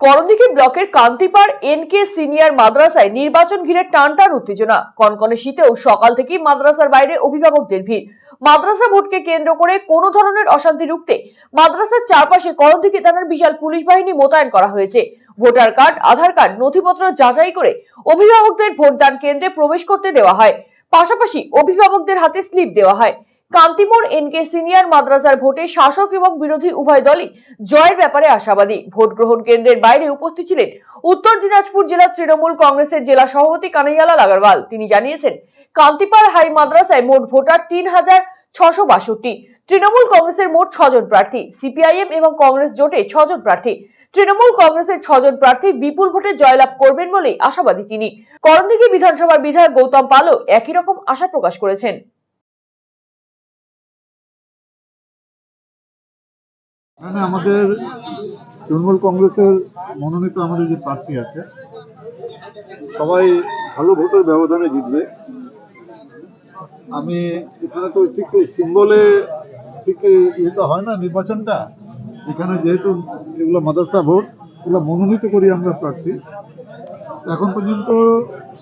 করণদিঘি ব্লকের Kantipar N K senior মাদ্রাসায় নির্বাচন ঘিরে টান টান উত্তেজনা। কনকনে শীতেও সকাল থেকেই মাদ্রাসার বাইরে অভিভাবকদের ভিড়। মাদ্রাসা ভোটকে কেন্দ্র করে কোনো ধরনের অশান্তি রুখতে মাদ্রাসার চারপাশে করণদিঘি থানার বিশাল পুলিশ বাহিনী মোতায়েন করা হয়েছে। ভোটার কার্ড, আধার কার্ড, নথিপত্র যাচাই করে অভিভাবকদের ভোটদান কেন্দ্রে প্রবেশ করতে দেওয়া হয়। পাশাপাশি অভিভাবকদের হাতে স্লিপ দেওয়া হয়। কান্তিমোড় এনকে সিনিয়র মাদ্রাসার ভোটে শাসক এবং বিরোধী উভয় দলই জয়ের ব্যাপারে আশাবাদী। ভোট গ্রহণ কেন্দ্রের বাইরে উপস্থিত ছিলেন উত্তর দিনাজপুর জেলা তৃণমূল কংগ্রেসের জেলা সভাপতি কানাইয়ালাল আগরওয়াল। তিনি জানিয়েছেন, কান্তিপাড় হাই মাদ্রাসায় মোট ভোটার তিন হাজার ছশো বাষট্টি। তৃণমূল কংগ্রেসের মোট ছজন প্রার্থী, সিপিআইএম এবং কংগ্রেস জোটে ছজন প্রার্থী। তৃণমূল কংগ্রেসের ছজন প্রার্থী বিপুল ভোটে জয়লাভ করবেন বলেই আশাবাদী তিনি। করণদিঘি বিধানসভার বিধায়ক গৌতম পালও একই রকম আশা প্রকাশ করেছেন। এখানে আমাদের তৃণমূল কংগ্রেসের মনোনীত আমাদের যে প্রার্থী আছে, সবাই ভালো ভোটের ব্যবধানে জিতবে। আমি এখানে তো ঠিক সিম্বলে ঠিক এটা হয় না, নির্বাচনটা? এখানে যেহেতু এগুলো মাদ্রাসা ভোট, এগুলো মনোনীত করি আমরা প্রার্থী। এখন পর্যন্ত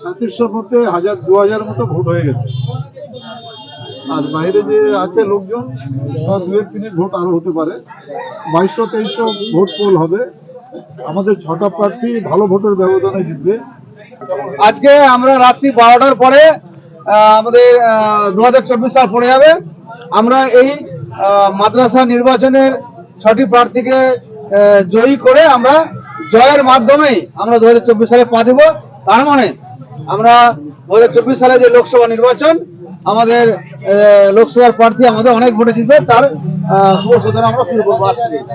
সাঁত্রিশশোর মধ্যে হাজার, দু হাজার মতো ভোট হয়ে গেছে। আর বাইরে যে আছে লোকজন সব দুয়ের তিনের ভোট আরও হতে পারে। বাইশশো, তেইশশো ভোট পোল হবে। আমাদের ছটা প্রার্থী ভালো ভোটের ব্যবধানে জিতবে। আজকে আমরা রাত্রি বারোটার পরে আমাদের দু হাজার চব্বিশ সাল পড়ে যাবে। আমরা এই মাদ্রাসা নির্বাচনের ছটি প্রার্থীকে জয়ী করে আমরা জয়ের মাধ্যমেই আমরা দু হাজার চব্বিশ সালে পা দেব। তার মানে আমরা দু হাজার চব্বিশ সালে যে লোকসভা নির্বাচন আমাদের লোকসভার প্রার্থী আমাদের অনেক ভোটে জিতবে, তার শুভ সূচনা আমরা শুরু করব আজ থেকে